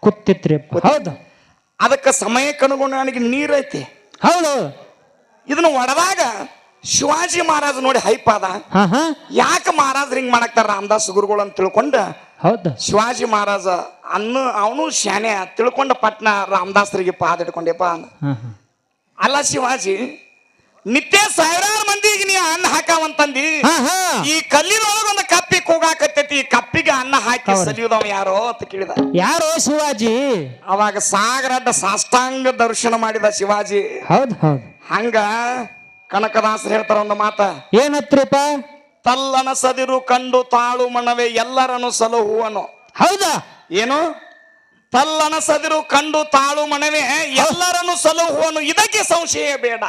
ಕುತ್ತಿತ್ರಿ. ಹೌದು. ಅದಕ್ಕೆ ಸಮಯಕ್ಕೆ ಅನುಗುಣವಾಗಿ ನೀರೈತಿ. ಹೌದು. ಇದನ್ನ ಹೊಡೆದಾಗ ಶಿವಾಜಿ ಮಹಾರಾಜ ನೋಡಿ ಹೈಪ್ ಅದ ಹಾ ಹಾ. ಯಾಕೆ ಮಹಾರಾಜ್ ಹಿಂಗ್ ಮಾಡಕ್ತಾರ ರಾಮದಾಸ್ ಗುರುಗಳು ಅಂತ ತಿಳ್ಕೊಂಡ. ಹೌದು. ಶಿವಾಜಿ ಮಹಾರಾಜ ಅನ್ನ ಅವನು ಶಾನೆ ತಿಳ್ಕೊಂಡ ಪಟ್ನ ರಾಮದಾಸರಿಗೆ ಪಾದ ಇಟ್ಕೊಂಡೆಪ್ಪ ಅಂದ. ಹಾ ಹಾ. ಅಲ್ಲ ಶಿವಾಜಿ ನಿತ್ಯ ಸಾವಿರಾರು ಮಂದಿಗೆ ನೀ ಅನ್ನ ಹಾಕಾವಂತಂದಿ ಹಾ ಹಾ. ಈ ಕಲ್ಲಿನ ಒಳಗೊಂದು ಕಪ್ಪಿ ಕೂಗಾಕತ್ತೈತಿ ಈ ಕಪ್ಪಿಗೆ ಅನ್ನ ಹಾಕಿ ಹೌದು. ಸಲಿಯುದವ ಯಾರೋ ಅಂತ ಕೇಳಿದ. ಯಾರೋ ಶಿವಾಜಿ? ಅವಾಗ ಸಾಗರದ ಸಾಷ್ಟಾಂಗ ದರ್ಶನ ಮಾಡಿದ ಶಿವಾಜಿ. ಹೌದು ಹೌದು. ಹಂಗ ಕನಕದಾಸರು ಹೇಳ್ತಾರ ಒಂದು ಮಾತ. ತಲ್ಲನ ಸದಿರು ಕಂಡು ತಾಳು ಮಣವೆ ಎಲ್ಲರನ್ನು ಸಲಹುವನು. ಹೌದಾ? ಏನು? ತಲ್ಲನ ಸದಿರು ಕಂಡು ತಾಳು ಮಣವೆ ಎಲ್ಲರನ್ನು ಸಲಹುವನು. ಇದಕ್ಕೆ ಸಂಶಯ ಬೇಡ.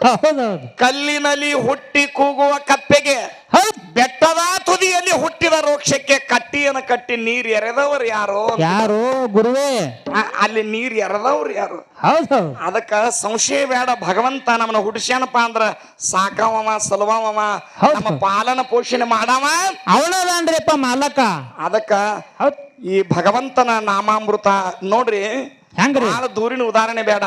ಹೌದೌದು. ಕಲ್ಲಿನಲ್ಲಿ ಹುಟ್ಟಿ ಕೂಗುವ ಕಪ್ಪೆಗೆ ಬೆಟ್ಟದ ತುದಿಯಲ್ಲಿ ಹುಟ್ಟಿದ ರೋಕ್ಷಕ್ಕೆ ಕಟ್ಟಿಯನ್ನು ಕಟ್ಟಿ ನೀರ್ ಎರೆದವರು ಯಾರು? ಯಾರೋ ಗುರುವೇ? ಆ- ಅಲ್ಲಿ ನೀರ್ ಎರೆದವ್ರು ಯಾರು? ಅದಕ್ಕ ಸಂಶಯ ಬೇಡ ಭಗವಂತ ನಮ್ಮನ್ನ ಹುಡ್ಸ್ಯಾನಪ್ಪ ಅಂದ್ರ ಸಾಕವವ ಸಲವವ ಹೌದು. ನಮ್ಮ ಪಾಲನ ಪೋಷಣೆ ಮಾಡವ. ಅವನದಾನ್ರಿಪ್ಪ ಮಾಲಕ. ಅದಕ್ಕ ಹೌದ್. ಈ ಭಗವಂತನ ನಾಮಾಮೃತ ನೋಡ್ರಿ ಹೆಂಗ್ರಿ? ಬಹಳ ದೂರಿನ ಉದಾಹರಣೆ ಬೇಡ.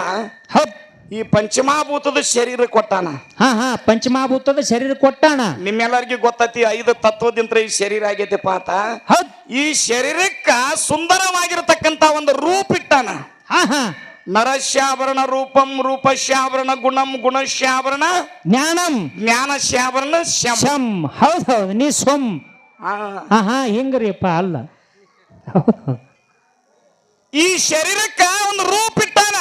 ಹೌದ್. ಈ ಪಂಚಮಾಭೂತದ ಶರೀರ ಕೊಟ್ಟಾನ. ಹಾ ಹಾ ಪಂಚಮಾಭೂತದ ಶರೀರ ಕೊಟ್ಟಾಣ ನಿಮ್ಮೆಲ್ಲರಿಗೂ ಗೊತ್ತತಿ ಐದು ತತ್ವದಿಂದ ಈ ಶರೀರ ಆಗೈತಿ ಪಾತ ಹೌದ್. ಈ ಶರೀರಕ್ಕ ಸುಂದರವಾಗಿರತಕ್ಕಂತ ಒಂದು ರೂಪ ಇಟ್ಟಾನ. ಹಾ ಹಾ. ನರಶ್ಯಾಭರಣ ರೂಪಂ ರೂಪಶ್ಯಾಭರಣ ಗುಣಂ ಗುಣಶ್ಯಾಭರಣ ಜ್ಞಾನಂ. ಜ್ಞಾನಶ್ಯಾಭರಣ ಶಂ ಶಂ ಹೌದ್ ಹೌದ್ ನೀ ಸ್ವಂ ಹ ಹಾ ಹಾ ಹಿಂಗ್ರಿಪ್ಪ ಅಲ್ಲ. ಹೌದ್ ಹೌದ್. ಈ ಶರೀರಕ್ಕ ಒಂದು ರೂಪ ಇಟ್ಟಾನ.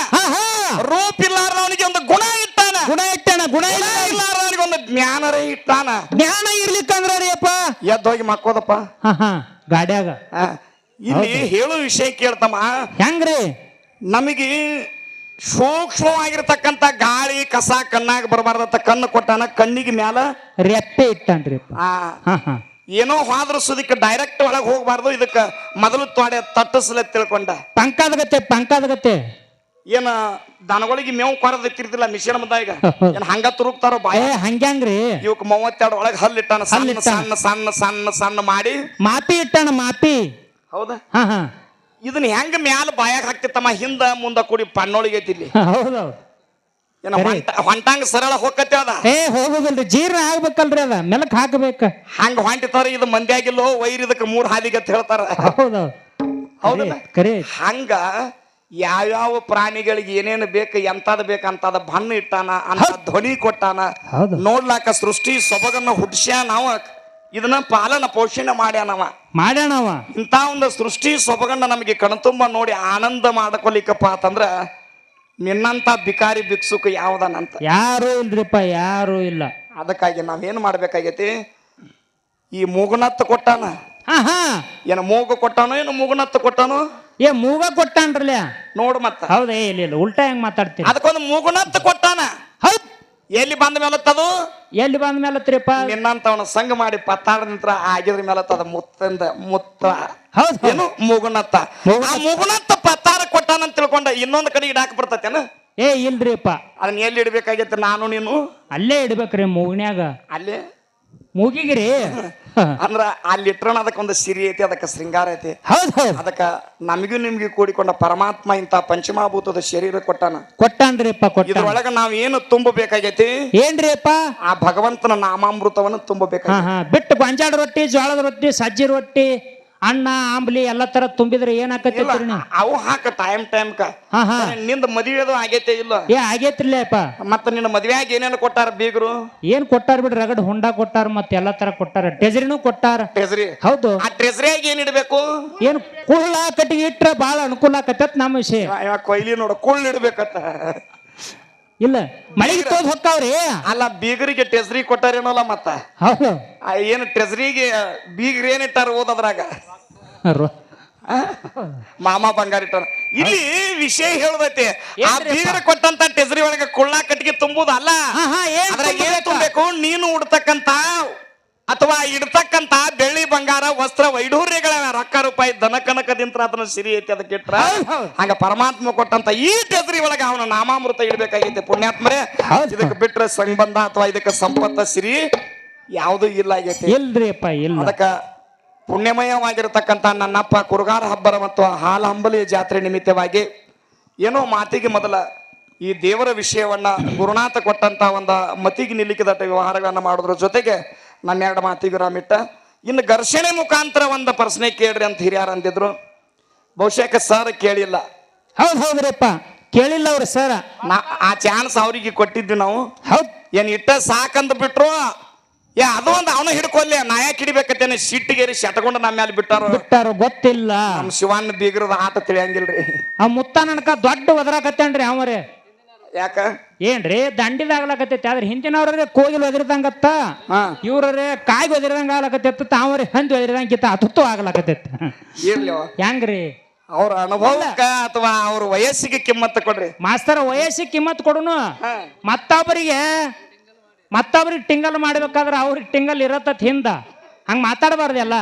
ರೂಪ ಇಲ್ಲಾರವನಿಗೆ ಒಂದು ಗುಣ ಇಟ್ಟಾನ. ಗುಣ ಇಟ್ಟಾನ ಗುಣ ಗುಣ ಇಲ್ಲ ಇಲ್ಲಾರ್ದವನಿಗೆ ಒಂದು ಜ್ಞಾನರೇ ಇಟ್ಟಾನ. ಜ್ಞಾನ ಇರ್ಲಿಕ್ಕಂದ್ರ ರೀ ಅಪ್ಪ. ಎದ್ದೋಗಿ ಮಕ್ಕೋದಪ್ಪ ಗಾಡ್ಯಾಗ. ಇಲ್ಲಿ ಹೇಳೋ ವಿಷಯ ಕೇಳ್ತಮ್ಮ. ಹೆಂಗ್ರಿ? ನಮಗೆ ಸೂಕ್ಷ್ಮವಾಗಿರ್ತಕ್ಕಂಥ ಗಾಳಿ ಕಸ ಕಣ್ಣಾಗ ಬರಬಾರ್ದಂತ ಕಣ್ಣು ಕೊಟ್ಟಾನ. ಕಣ್ಣಿಗೆ ಮ್ಯಾಲ ರೆಪ್ಪೆ ಇಟ್ಟಾನ್ರಿ ಆ ಹಾ ಹಾ ಏನೋ ಹೋದ್ರ ಸುದಕ್ಕೆ ಡೈರೆಕ್ಟ್ ಒಳಗೆ ಹೋಗ್ಬಾರ್ದು ಇದಕ್ಕೆ ಮೊದಲು ತೊಡೆ ತಟ್ಟಿಸ್ಲೆ ತಿಳ್ಕೊಂಡ. ಪಂಕಾದಗತ್ತೆ ಪಂಕಾದಗತ್ತೆ ಪಂಕದ ಗತೆ. ಏನ ದನಗಳಿಗೆ ಮೇವು ಕೊರದ್ ಇತ್ತಿರ್ತಿಲ್ಲ ಮಿಷನ್ ಮುಂದ ಈಗ ಏನ್ ಹಂಗ ತುರುಕ್ತಾರೋ ಬಾಯ? ಏ ಹಂಗ್ಯಾಂಗ್ರಿ? ಇವಕ್ ಮೂವತ್ತೆರಡು ಒಳಗೆ ಹಲ್ಲಿಟ್ಟಾನ ಸಣ್ಣ ಹಲ್ಲಿಟ್ಟಾನ. ಸಣ್ಣ ಸಣ್ಣ ಸಣ್ಣ ಸಣ್ಣ ಮಾಡಿ. ಮಾಪಿ ಇಟ್ಟಾನ ಮಾಪಿ. ಹೌದಾ? ಹಾ ಹಾ. ಇದನ್ನ ಹೆಂಗ ಮ್ಯಾಲ ಬಾಯಾಗ ಹಾಕ್ತಿತ್ತಮ್ಮ? ಹಿಂದ ಮುಂದ ಕೂಡಿ ಪಣ್ಣೊಳಗೆ ಐತಿ ಇಲ್ಲಿ. ಹೌದೌದು. ಏನ ಹೊಂಟಂಗ ಸರಳ ಹೋಗತ್ತೆ ಅದ. ಏ ಹೋಗುದಿಲ್ರಿ ಜೀರ್ಣ ಆಗ್ಬೇಕಲ್ರಿ ಅದ ಮೆಲಕ್ ಹಾಕಬೇಕ. ಹಂಗ ಹೊಂಟಿತಾರ ಇದು ಮಂದ್ಯಾಗಿಲ್ಲೋ ವೈರ್ ಇದಕ್ಕೆ ಮೂರ್ ಹಾದಿಗೆ ಅಂತ ಹೇಳ್ತಾರ. ಹೌದು. ಹೌದಲ್ಲ? ಕರೆ ಹಂಗ ಯಾವ್ಯಾವ ಪ್ರಾಣಿಗಳಿಗೆ ಏನೇನು ಬೇಕು ಎಂತದ ಬೇಕಂತದ ಬಣ್ಣ ಇಟ್ಟಾನ ಅಂತ ಧ್ವನಿ ಕೊಟ್ಟಾನ. ನೋಡ್ಲಾಕ ಸೃಷ್ಟಿ ಸೊಬಗನ್ನ ಹುಡ್ಸ್ಯ ನಾವ ಇದನ್ನ ಪಾಲನ ಪೋಷಣೆ ಮಾಡ್ಯಾನವ ಮಾಡ್ಯಾನವ ಇಂಥ ಒಂದು ಸೃಷ್ಟಿ ಸೊಬಗನ್ನ ನಮಗೆ ಕಣ್ತುಂಬ ನೋಡಿ ಆನಂದ ಮಾಡ್ಕೊಲಿಕ್ಕಪ್ಪ ಅಂತಂದ್ರ ನಿನ್ನಂತ ಬಿಕಾರಿ ಭಿಕ್ಷುಕ ಯಾವ್ದನಂತ? ಯಾರು ಇಲ್ರಿಪ್ಪ ಯಾರು ಇಲ್ಲ. ಅದಕ್ಕಾಗಿ ನಾವೇನ್ ಮಾಡ್ಬೇಕಾಗೈತಿ? ಈ ಮೂಗುನತ್ತ ಕೊಟ್ಟಾನ? ಏನ ಮೂಗು ಕೊಟ್ಟಾನೋ ಏನು ಮೂಗುನತ್ತ ಕೊಟ್ಟಾನೋ? ಏ ಮೂಗ ಕೊಟ್ಟಾನ್ರಲ್ಲ ನೋಡು ಮತ್ತ. ಹೌದೇ ಇಲ್ಲ ಇಲ್ಲ ಉಲ್ಟಾ ಹೆಂಗ್ ಮಾತಾಡ್ತೀನಿ ಅದಕ್ಕೊಂದು ಮೂಗುನತ್ತ ಕೊಟ್ಟಾನ? ಹೌದ್. ಎಲ್ಲಿ ಬಂದ ಮೇಲತ್ತದು ಎಲ್ಲಿ ಬಂದ ಮೇಲತ್ರಿಪ್ಪ ನಿನ್ನಂತವನ ಸಂಘ ಮಾಡಿ ಪತ್ತಾಡ ನಿಂತ್ರ ಆಗಿದ್ರ ಮೇಲತ್ತದ ಮುತ್ತಂದ ಮುತ್ತ. ಏನು? ಮೂಗುನತ್ತ. ಆ ಮೂಗುನತ್ತ ಪತ್ತಾರ ಕೊಟ್ಟಾನ ಅಂತ ತಿಳ್ಕೊಂಡ ಇನ್ನೊಂದು ಕಡೆ ಇಡಾಕ ಬರ್ತತೇನ? ಏ ಇಲ್ರಿಪ್ಪ. ಅದನ್ನ ಎಲ್ಲಿ ಇಡ್ಬೇಕಾಗೈತಿ? ನಾನು ನೀನು? ಅಲ್ಲೇ ಇಡ್ಬೇಕ್ರಿ ಮೂಗಿನ್ಯಾಗ. ಅಲ್ಲೇ? ಮೂಗಿಗ್ರಿ. ಅಂದ್ರ ಅಲ್ಲಿ ಇಟ್ರಣ ಅದಕ್ಕೊಂದು ಸಿರಿ ಐತಿ ಅದಕ್ಕೆ ಶೃಂಗಾರ ಐತಿ. ಹೌದ್ ಹೌದ್. ಅದಕ್ಕ ನಮಗೂ ನಿಮ್ಗೆ ಕೂಡಿಕೊಂಡ ಪರಮಾತ್ಮ ಇಂತ ಪಂಚಮಾಭೂತದ ಶರೀರ ಕೊಟ್ಟಾನ. ಕೊಟ್ಟಾನ್ರಿಪ್ಪ ಕೊಟ್ಟ ಇದ್ರೊಳಗ ನಾವ್ ಏನು ತುಂಬಬೇಕಾಗೈತಿ? ಏನ್ರಿಪ್ಪ? ಆ ಭಗವಂತನ ನಾಮಾಮೃತವನ್ನು ತುಂಬಬೇಕಾಗ ಬಿಟ್ಟು ಗೊಂಜಾಳ ರೊಟ್ಟಿ ಜೋಳದ ರೊಟ್ಟಿ ಸಜ್ಜಿ ರೊಟ್ಟಿ ಅನ್ನ ಆಂಬ್ಲಿ ಎಲ್ಲಾ ತರ ತುಂಬಿದ್ರೆ ಏನ್ ಆಕತ್ರಿ ನೀವು ಅವು ಹಾಕ ಟೈಮ್ ಟೈಮ್ ಕ. ಹಾ ನಿಂದ ಮದುವೆದು ಆಗೈತೆ ಇಲ್ಲ? ಏ ಆಗೇತ್ರಿಲ್ಲಪ್ಪ ಮತ್ತ ನಿನ್ನ ಮದ್ವೆಯಾಗ ಏನೇನು ಕೊಟ್ಟಾರ ಬೀಗರು? ಏನ್ ಕೊಟ್ಟಾರ ಬಿಡ್ರಿ ರಗಡ್ ಹೊಂಡ ಕೊಟ್ಟಾರ ಮತ್ತೆ ಎಲ್ಲಾ ತರ ಕೊಟ್ಟಾರ. ಟ್ರೆಜರಿನೂ ಕೊಟ್ಟಾರ. ಟ್ರೆಜರಿ ಹೌದು. ಆ ಟ್ರೆಜರಿಯಾಗ ಏನ್ ಇಡಬೇಕು? ಏನ್ ಕುಳ್ಳ ಕಟ್ಟಿಗೆ ಇಟ್ರ ಬಾಳ ಅನುಕೂಲ ಆಕತ್ತ ನಮ್ಮ ವಿಷಯ. ಕೊಯ್ಲಿ ನೋಡ ಕುಳ್ಳ ಇಡ್ಬೇಕತ್ತ. ಇಲ್ಲ ಮಳೆಗೆ ತೋದ್ ಹೊಕ್ಕಾವ್ರಿ ಅಲ್ಲ ಬೀಗರಿಗೆ ಟ್ರೆಜರಿ ಕೊಟ್ಟಾರೇನಲ್ಲ ಮತ್ತ? ಹೌದು. ಆ ಏನು ಬೀಗರು ಏನ್ ಇಟ್ಟಾರ ಓದದ್ರಾಗ ರೊ- ಆ? ಮಾಮ ಬಂಗಾರ ಇಟ್ಟಾರ. ಇಲ್ಲಿ ವಿಷಯ ಹೇಳದೈತಿ ಆ? ಬೀಗರ ಕೊಟ್ಟಂತ ಟೆಸ್ರಿ ಒಳಗ ಕುಳ್ಳ ಕಟ್ಟಿಗೆ ತುಂಬುದಲ್ಲ? ಹಾ ಹಾ ಏನ್ ಅದ್ರಾಗ ಏನ್ ತುಂಬಬೇಕಾ? ತುಂಬಬೇಕು ನೀನು ಉಡ್ತಕ್ಕಂತ ಅಥವಾ ಇಡ್ತಕ್ಕಂತ ಬೆಳ್ಳಿ ಬಂಗಾರ ವಸ್ತ್ರ ವೈಢೂರ್ಯಗಳ ರೊಕ್ಕ ರೂಪಾಯಿ ದನ ಕನಕದಿಂತ ಅದನ್ನ ಸಿರಿ ಐತಿ ಅದಕ್ಕೆ ಇಟ್ರ. ಹಂಗ ಪರಮಾತ್ಮ ಕೊಟ್ಟಂತ ಈ ಟೆದ್ರಿ ಒಳಗ ಅವನ ನಾಮಾಮೃತ ಇಡ್ಬೇಕಾಗೈತಿ ಪುಣ್ಯಾತ್ಮರೇ. ಇದಕ್ಕೆ ಬಿಟ್ರೆ ಸಂಬಂಧ ಅಥವಾ ಇದಕ್ಕೆ ಸಂಪತ್ತ ಸಿರಿ ಯಾವುದು ಇಲ್ಲ ಆಗೈತಿ. ಇಲ್ರಿಪ್ಪ ಇಲ್ಲ. ಅದಕ್ಕ ಪುಣ್ಯಮಯವಾಗಿರತಕ್ಕಂತ ನನ್ನಪ್ಪ ಕುರುಗಾರ ಹಬ್ಬರ ಮತ್ತು ಹಾಲ ಹಂಬಲಿ ಜಾತ್ರೆ ನಿಮಿತ್ತವಾಗಿ ಏನೋ ಮಾತಿಗೆ ಮೊದಲ ಈ ದೇವರ ವಿಷಯವನ್ನ ಗುರುನಾಥ ಕೊಟ್ಟಂತ ಒಂದು ಮತಿಗೆ ನಿಲ್ಲಿಕಿದಟ್ಟ ವ್ಯವಹಾರಗಳನ್ನ ಮಾಡೋದ್ರ ಜೊತೆಗೆ ನನ್ನ ಎರಡು ಮಾತಿಗೆ ಇಟ್ಟ ಇನ್ನು ಘರ್ಷಣೆ ಮುಖಾಂತರ ಒಂದು ಪ್ರಶ್ನೆ ಕೇಳ್ರಿ ಅಂತ ಹಿರಿಯರು ಅಂದಿದ್ರು. ಬಹುಶಃ ಸರ್ ಕೇಳಿಲ್ಲ? ಹೌದು ಹೌದ್ರಪ್ಪ ಕೇಳಿಲ್ಲ ಅವ್ರ ಸರ್ ನಾ ಆ ಚಾನ್ಸ್ ಅವರಿಗೆ ಕೊಟ್ಟಿದ್ವಿ ನಾವು. ಹೌದ್. ಏನು ಇಟ್ಟ ಸಾಕಂತ ಬಿಟ್ರು? ಏ ಅದು ಒಂದು ಅವನು ಹಿಡ್ಕೊಲ್ಲೇ. ನಾ ಯಾಕೆ ಹಿಡಿಬೇಕತ್ತೇನೆ? ಸಿಟ್ಟಿಗೇರಿ ಶಟಗೊಂಡು ನಮ್ಮ ಮೇಲೆ ಬಿಟ್ಟಾರ. ಬಿಟ್ಟಾರ ಗೊತ್ತಿಲ್ಲ. ನಮ್ಮ ಶಿವನ್ ಬೀಗರದ ಆಟ ತಿಳಿಯಂಗಿಲ್ರಿ. ಆ ಮುತ್ತ ನನ್ಕ ದೊಡ್ಡ ಒದರಾಕತ್ತೇನ್ರಿ ಅವರೇ. ಯಾಕ? ಏನ್ರಿ ದಂಡಿದಾಗ್ಲಕತ್ತೈತಿ ಆದ್ರೆ ಹಿಂದಿನವ್ರೇ ಕೋಗಿಲ್ ಒದಿರ್ದಂಗತ್ತ. ಹಾ. ಇವ್ರೇ ಕಾಯಿ ಒದಿರ್ದಂಗ ಆಗ್ಲಕತ್ತೈತಿ ತಾವ್ರಿ ಹಂದಿ ಒದಿರ್ದಂಗಿತ್ತ ಅತುತ್ತು ಆಗ್ಲಕತ್ತೈತಿ. ಇರ್ಲಿ. ಹೆಂಗ್ರಿ? ಅವ್ರ ಅನುಭವಕ್ಕ ಅಥವಾ ಅವ್ರ ವಯಸ್ಸಿಗೆ ಕಿಮ್ಮತ್ತ ಕೊಡ್ರಿ. ಮಾಸ್ತರ ವಯಸ್ಸಿಗೆ ಕಿಮ್ಮತ್ ಕೊಡುನು. ಹಾ. ಮತ್ತೊಬ್ಬರಿಗೆ ಮತ್ತೊಬ್ರಿಗೆ ಟಿಂಗಲ್ ಮಾಡ್ಬೇಕಾದ್ರೆ ಅವ್ರಿಗೆ ಟಿಂಗಲ್ ಇರತ್ತ ಹಿಂದ. ಹಂಗ ಮಾತಾಡಬಾರ್ದು ಎಲ್ಲ.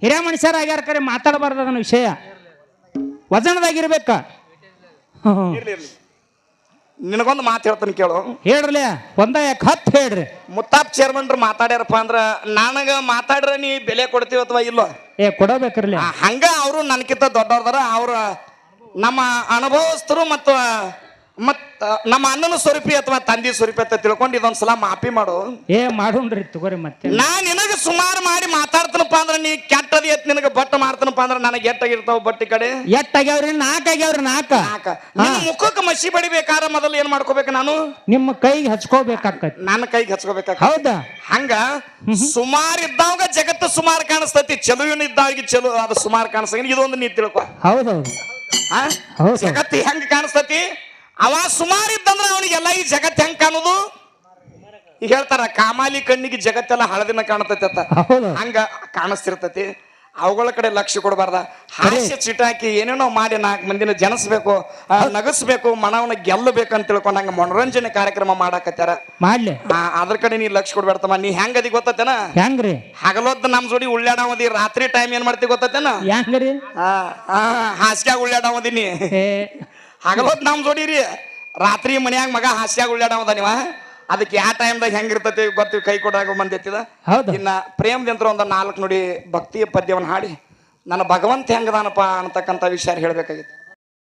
ಹಿರಿಯ ಮನುಷ್ಯರ ಆಗ್ಯಾರ ಕರೆ ಮಾತಾಡಬಾರ್ದು ಅದನ್ನ ವಿಷಯ. ವಜನದಾಗಿರ್ಬೇಕ ಹ್ಮ್. ಇರ್ಲಿ ಇರ್ಲಿ. ನಿನಗೊಂದು ಮಾತು ಹೇಳ್ತೀನಿ ಕೇಳು. ಹೇಳ್ರಲೆ ಒಂದ ಯಾಕೆ ಹತ್ತು ಹೇಳ್ರಿ. ಮುತ್ತಾಪ್ ಚೇರ್ಮನ್ರು ಮಾತಾಡ್ಯಾರಪ್ಪ ಅಂದ್ರ ನನಗ ಮಾತಾಡ್ರ ನೀ ಬೆಲೆ ಕೊಡ್ತೀವಿ ಅಥವಾ ಇಲ್ಲೋ? ಏ ಕೊಡಬೇಕ್ರಿ ಹಂಗ ಅವರು ನನಕಿಂತ ದೊಡ್ಡವ್ರದಾರ. ಅವ್ರ ನಮ್ಮ ಅನುಭವಸ್ಥರು ಮತ್ತು ಮತ್ ನಮ್ಮ ಅಣ್ಣನ ಸ್ವರೂಪಿ ಅಥವಾ ತಂದೆ ಸ್ವರೂಪಿ ಅಂತ ತಿಳ್ಕೊಂಡು ಇದೊಂದ್ಸಲ ಮಾಪಿ ಮಾಡು. ಏ ಮಾಡೋಣ್ರಿ ತಗೋರಿ ಮತ್ತೆ. ನಾ ನಿನಗೆ ಸುಮಾರು ಮಾಡಿ ಮಾತಾಡ್ತನಪ್ಪ ಅಂದ್ರೆ ನೀ ಕೆಟ್ಟದಿ ಎತ್ ನಿನಗೆ ಬಟ್ ಮಾಡ್ತನಪ್ಪ ಅಂದ್ರೆ ನನಗೆ ಎಟ್ಟಾಗಿರ್ತಾವ ಬಟ್ಟಿ ಕಡೆ? ಎಟ್ಟಾಗ್ಯಾವ್ರಿ ನಾಕ್ ಆಗ್ಯಾವ್ರಿ ನಾಕ. ನಾಕ. ನಿನ್ನ ಮುಖಕ್ಕೆ ಮಸಿ ಬಡಿಬೇಕಾರ ಮೊದಲು ಏನ್ ಮಾಡ್ಕೋಬೇಕು ನಾನು? ನಿಮ್ಮ ಕೈಗೆ ಹಚ್ಕೋಬೇಕಾಕ ನನ್ನ ಕೈಗೆ ಹಚ್ಕೋಬೇಕಾಗ ಹೌದಾ? ಹಂಗ ಸುಮಾರು ಇದ್ದಾವಾಗ ಜಗತ್ತು ಸುಮಾರು ಕಾಣಿಸ್ತೈತಿ ಚಲುವಿನ ಇದ್ದಾಗಿ ಚಲೋ ಅದು ಸುಮಾರು ಕಾಣಿಸ್ತೈತಿ. ಇದೊಂದು ನೀ ತಿಳ್ಕೊ. ಹೌದೌದು. ಹೌದು ಹೌದು. ಜಗತ್ತು ಹೆಂಗ್ ಕಾಣಿಸ್ತತಿ? ಅವ ಸುಮಾರು ಇದ್ದಂದ್ರ ಅವನಿಗೆಲ್ಲ ಈ ಜಗತ್ ಹೆಂಗ್ ಕಾಣುದು? ಈಗ ಹೇಳ್ತಾರ ಕಾಮಾಲಿ ಕಣ್ಣಿಗೆ ಜಗತ್ತೆಲ್ಲ ಹಳದಿನ ಕಾಣತೈತೆ ಅಂತ. ಹಂಗ ಕಾಣಿಸ್ತಿರ್ತೈತಿ. ಅವುಗಳ ಕಡೆ ಲಕ್ಷ್ಯ ಕೊಡಬಾರ್ದ. ಹಾಸ್ಯ ಚಿಟಾಕಿ ಏನೇನೋ ಮಾಡಿ ನಾಲ್ಕು ಮಂದಿನ ಜನಸ್ಬೇಕು ನಗಸ್ಬೇಕು ಮನವನ್ನ ಗೆಲ್ಲಬೇಕು ಅಂತ ತಿಳ್ಕೊಂಡು ಹಂಗ ಮನೋರಂಜನೆ ಕಾರ್ಯಕ್ರಮ ಮಾಡಾಕತ್ಯಾರ. ಮಾಡ್ಲಿ. ಆ, ಅದ್ರ ಕಡೆ ನೀ ಲಕ್ಷ್ಯ ಕೊಡ್ಬೇಡ್ತಮ್ಮ. ನೀ ಹೆಂಗದಿ ಗೊತ್ತೇನ ಹೆಂಗ್ರಿ? ಹಗಲೊತ್ತು ನಮ್ ಜೋಡಿ ಉಳ್ಳಾಡಾವದಿ ರಾತ್ರಿ ಟೈಮ್ ಏನ್ ಮಾಡ್ತಿ ಗೊತ್ತೇನ ಹೆಂಗ್ರಿ? ಹಾಸ್ಯಾಗ ಉಳ್ಳಾಡವದಿನಿ ಏ ಹಗಲೊತ್ತು ನಮ್ಮ ಜೋಡಿ ರೀ ರಾತ್ರಿ ಮನ್ಯಾಗ ಮಗ ಹಾಸ್ಯಾಗ ಉಳ್ಳಾಡವದ ನೀವ? ಅದಕ್ಕೆ ಯಾವ ಟೈಮ್ದಾಗ ಹೆಂಗಿರ್ತೈತಿ ಗೊತ್ತಿ ಕೈ ಕೊಡಾಗ ಬಂದೈತಿದ ಹೌದು. ಇನ್ನ ಪ್ರೇಮದಿಂತ್ರ ಒಂದು ನಾಲ್ಕು ನುಡಿ ಭಕ್ತಿಯ ಪದ್ಯವನ್ನು ಹಾಡಿ. ನನ್ನ ಭಗವಂತ ಹೆಂಗದಾನಪ್ಪ ಅಂತಕ್ಕಂಥ ವಿಷಯ ಹೇಳ್ಬೇಕಾಗಿತ್ತು.